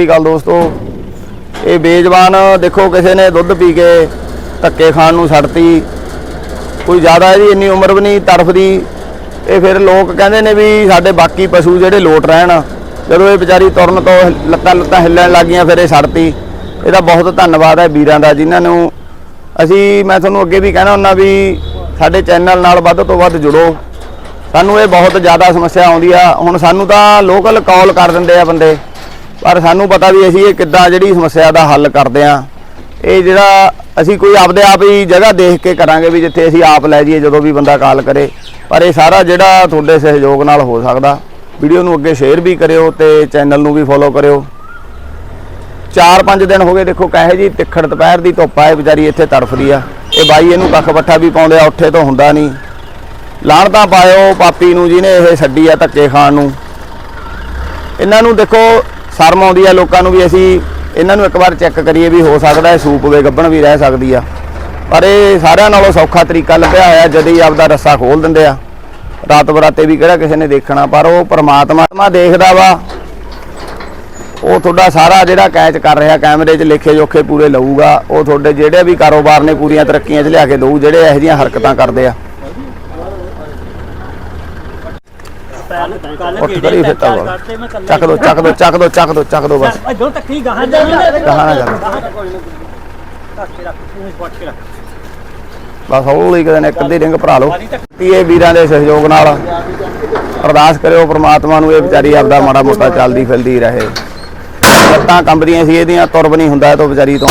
ਸਤਿ ਸ਼੍ਰੀ ਦੋਸਤੋ। ਇਹ ਬੇਜ਼ਬਾਨ ਦੇਖੋ ਕਿਸੇ ਨੇ ਦੁੱਧ ਪੀ ਕੇ ਧੱਕੇ ਖਾਣ ਨੂੰ ਛੱਡਤੀ। ਕੋਈ ਜ਼ਿਆਦਾ ਇਹਦੀ ਇੰਨੀ ਉਮਰ ਵੀ ਨਹੀਂ ਤੜਫਦੀ। ਇਹ ਫਿਰ ਲੋਕ ਕਹਿੰਦੇ ਨੇ ਵੀ ਸਾਡੇ ਬਾਕੀ ਪਸ਼ੂ ਜਿਹੜੇ ਲੋਟ ਰਹਿਣ, ਜਦੋਂ ਇਹ ਵਿਚਾਰੀ ਤੁਰਨ ਤੋਂ ਲੱਤਾਂ ਲੱਤਾਂ ਹਿੱਲਣ ਲੱਗੀਆਂ ਫਿਰ ਇਹ ਛੱਡਤੀ। ਇਹਦਾ ਬਹੁਤ ਧੰਨਵਾਦ ਹੈ ਵੀਰਾਂ ਦਾ, ਜਿਨ੍ਹਾਂ ਨੂੰ ਅਸੀਂ, ਮੈਂ ਤੁਹਾਨੂੰ ਅੱਗੇ ਵੀ ਕਹਿਣਾ ਹੁੰਦਾ ਵੀ ਸਾਡੇ ਚੈਨਲ ਨਾਲ ਵੱਧ ਤੋਂ ਵੱਧ ਜੁੜੋ। ਸਾਨੂੰ ਇਹ ਬਹੁਤ ਜ਼ਿਆਦਾ ਸਮੱਸਿਆ ਆਉਂਦੀ ਆ। ਹੁਣ ਸਾਨੂੰ ਤਾਂ ਲੋਕਲ ਕਾਲ ਕਰ ਦਿੰਦੇ ਆ ਬੰਦੇ। ਪਰ ਸਾਨੂੰ ਪਤਾ ਵੀ ਅਸੀਂ ਇਹ ਕਿੱਦਾਂ ਜਿਹੜੀ ਸਮੱਸਿਆ ਦਾ ਹੱਲ ਕਰਦੇ ਆ ਇਹ ਜਿਹੜਾ ਅਸੀਂ ਕੋਈ ਆਪਦੇ ਆਪ ਹੀ ਜਗ੍ਹਾ ਦੇਖ ਕੇ ਕਰਾਂਗੇ ਵੀ ਜਿੱਥੇ ਅਸੀਂ ਆਪ ਲੈ ਜਾਈਏ, ਜਦੋਂ ਵੀ ਬੰਦਾ ਕਾਲ ਕਰੇ। ਪਰ ਇਹ ਸਾਰਾ ਜਿਹੜਾ ਤੁਹਾਡੇ ਸਹਿਯੋਗ ਨਾਲ ਹੋ ਸਕਦਾ। ਵੀਡੀਓ ਨੂੰ ਅੱਗੇ ਸ਼ੇਅਰ ਵੀ ਕਰਿਓ ਤੇ ਚੈਨਲ ਨੂੰ ਵੀ ਫੋਲੋ ਕਰਿਓ। 4-5 ਦਿਨ ਹੋ ਗਏ ਦੇਖੋ, ਕਹੇ ਜੀ ਤਿੱਖੜ ਦੁਪਹਿਰ ਦੀ ਧੁੱਪ ਆਏ ਵਿਚਾਰੀ ਇੱਥੇ ਤੜਫਦੀ ਆ। ਇਹ ਬਾਈ ਇਹਨੂੰ ਕੱਖ ਬੱਠਾ ਵੀ ਪਾਉਂਦੇ ਆ ਉੱਠੇ ਤੋਂ ਹੁੰਦਾ ਨਹੀਂ। ਲਾਣ ਤਾਂ ਪਾਇਓ, ਪਾਪੀ ਨੂੰ ਜਿਹਨੇ ਇਹ ਛੱਡੀ ਆ ਧੱਕੇ ਖਾਣ ਨੂੰ। ਇਹਨਾਂ ਨੂੰ ਦੇਖੋ ਸ਼ਰਮ ਆਉਂਦੀ ਆ ਲੋਕਾਂ ਨੂੰ ਵੀ ਅਸੀਂ ਇਹਨਾਂ ਨੂੰ ਇੱਕ ਵਾਰ ਚੈੱਕ ਕਰੀਏ ਵੀ ਹੋ ਸਕਦਾ ਹੈ ਸੂਪ ਵੇ ਗੱਭਣ ਵੀ ਰਹਿ ਸਕਦੀ ਆ। ਪਰ ਇਹ ਸਾਰਿਆਂ ਨਾਲੋਂ ਸੌਖਾ ਤਰੀਕਾ ਲੱਭਿਆ ਹੋਇਆ ਜਦੋਂ ਹੀ ਆਪਦਾ ਰੱਸਾ ਖੋਲ ਦਿੰਦੇ ਆ। ਰਾਤ ਬਰਾਤੇ ਵੀ ਕਿਹੜਾ ਕਿਸੇ ਨੇ ਦੇਖਣਾ, ਪਰ ਉਹ ਪਰਮਾਤਮਾ ਦੇਖਦਾ ਵਾ। ਉਹ ਤੁਹਾਡਾ ਸਾਰਾ ਜਿਹੜਾ ਕੈਚ ਕਰ ਰਿਹਾ, ਕੈਮਰੇ 'ਚ ਲੇਖੇ ਜੋਖੇ ਪੂਰੇ ਲਊਗਾ। ਉਹ ਤੁਹਾਡੇ ਜਿਹੜੇ ਵੀ ਕਾਰੋਬਾਰ ਨੇ ਪੂਰੀਆਂ ਤਰੱਕੀਆਂ 'ਚ ਲਿਆ ਕੇ ਦਊ, ਜਿਹੜੇ ਇਹੋ ਜਿਹੀਆਂ ਹਰਕਤਾਂ ਕਰਦੇ ਆ। ਉੱਠ ਕਰੀ ਫਿਰ ਤਾਂ। ਚੱਕ ਦੋ ਚੱਕ ਦੋ ਚੱਕ ਦੋ ਚੱਕ ਦੋ ਚੱਕ ਦੋ ਬਸ। ਇਧਰੋਂ ਤੱਕੀ ਗਾਹਾਂ ਜਾਣਾ ਗਾਹਾਂ ਫੜ ਕੇ ਰੱਖ ਬਸ ਹੌਲੀ ਕਦੇ ਨੇ ਇੱਕ ਅੱਧੀ ਰਿੰਗ ਭਰਾ ਲਓ। ਇਹ ਵੀਰਾਂ ਦੇ ਸਹਿਯੋਗ ਨਾਲ। ਅਰਦਾਸ ਕਰਿਓ ਪ੍ਰਮਾਤਮਾ ਨੂੰ ਇਹ ਵਿਚਾਰੀ ਆਪਦਾ ਮਾੜਾ ਮੋਟਾ ਚੱਲਦੀ ਫਿਰਦੀ ਰਹੇ। ਲੱਤਾਂ ਕੰਬਦੀਆਂ ਸੀ ਇਹਦੀਆਂ ਤੁਰ ਵੀ ਨਹੀਂ ਹੁੰਦਾ ਇਹ ਤੋਂ ਵਿਚਾਰੀ ਤੋਂ।